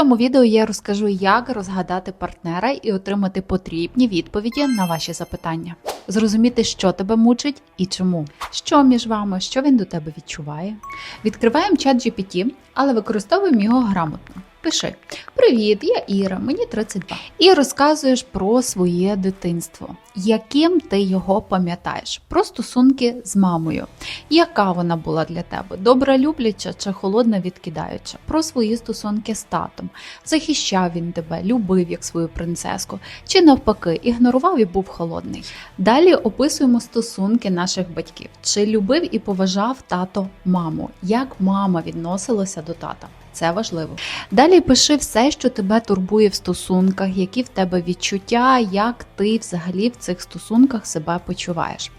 цьому відео я розкажу, як розгадати партнера і отримати потрібні відповіді на ваші запитання. Зрозуміти, що тебе мучить і чому, що між вами, що він до тебе відчуває. Відкриваємо чат GPT, але використовуємо його грамотно. Пиши: Привіт, я Іра, мені 32. І розказуєш про своє дитинство, яким ти його пам'ятаєш, про стосунки з мамою, яка вона була для тебе, добра любляча чи холодна відкидаюча, про свої стосунки з татом, захищав він тебе, любив як свою принцеску, чи навпаки, ігнорував і був холодний. Далі описуємо стосунки наших батьків, чи любив і поважав тато маму, як мама відносилася до тата. Це важливо. Далі пиши все, що тебе турбує в стосунках, які в тебе відчуття, як ти взагалі в цих стосунках себе почуваєш.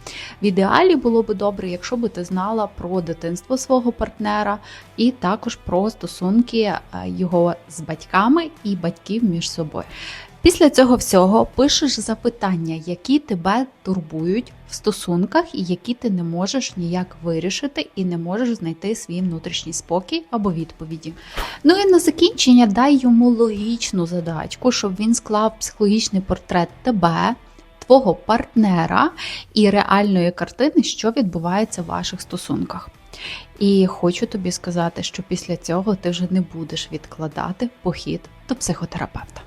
В ідеалі було би добре, якщо би ти знала про дитинство свого партнера і також про стосунки е, його з батьками і батьків між собою. Після цього всього пишеш запитання, які тебе турбують в стосунках, і які ти не можеш ніяк вирішити і не можеш знайти свій внутрішній спокій або відповіді. Ну і на закінчення дай йому логічну задачку, щоб він склав психологічний портрет тебе, твого партнера і реальної картини, що відбувається в ваших стосунках. І хочу тобі сказати, що після цього ти вже не будеш відкладати похід до психотерапевта.